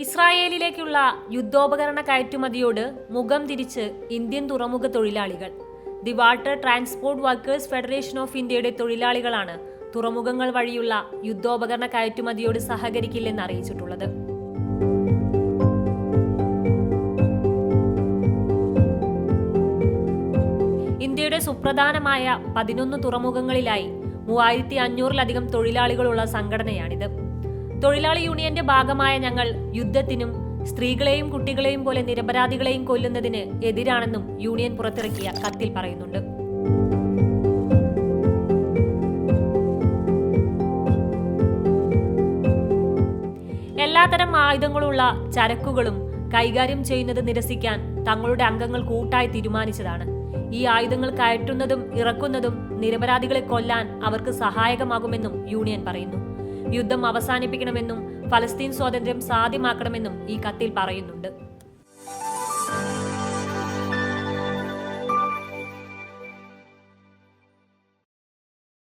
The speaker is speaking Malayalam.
ഇസ്രായേലിലേക്കുള്ള യുദ്ധോപകരണ കയറ്റുമതിയോട് മുഖം തിരിച്ച് ഇന്ത്യൻ തുറമുഖ തൊഴിലാളികൾ. The water transport workers federation of ഇന്ത്യയുടെ തൊഴിലാളികളാണ് തുറമുഖങ്ങൾ വഴിയുള്ള യുദ്ധോപകരണ കയറ്റുമതിയോട് സഹകരിക്കില്ലെന്ന് അറിയിച്ചിട്ടുള്ളത്. ഇന്ത്യയുടെ സുപ്രധാനമായ പതിനൊന്ന് തുറമുഖങ്ങളിലായി മൂവായിരത്തി അഞ്ഞൂറിലധികം തൊഴിലാളികളുള്ള സംഘടനയാണിത്. തൊഴിലാളി യൂണിയന്റെ ഭാഗമായ ഞങ്ങൾ യുദ്ധത്തിനും സ്ത്രീകളെയും കുട്ടികളെയും പോലെ നിരപരാധികളെയും കൊല്ലുന്നതിന് എതിരാണെന്നും യൂണിയൻ പുറത്തിറക്കിയ കത്തിൽ പറയുന്നുണ്ട്. എല്ലാത്തരം ആയുധങ്ങളുള്ള ചരക്കുകളും കൈകാര്യം ചെയ്യുന്നത് നിരസിക്കാൻ തങ്ങളുടെ അംഗങ്ങൾ കൂട്ടായി തീരുമാനിച്ചതാണ്. ഈ ആയുധങ്ങൾ കയറ്റുന്നതും ഇറക്കുന്നതും നിരപരാധികളെ കൊല്ലാൻ അവർക്ക് സഹായകമാകുമെന്നും യൂണിയൻ പറയുന്നു. യുദ്ധം അവസാനിപ്പിക്കണമെന്നും ഫലസ്തീൻ സ്വാതന്ത്ര്യം സാധ്യമാക്കണമെന്നും ഈ കത്തിൽ പറയുന്നുണ്ട്.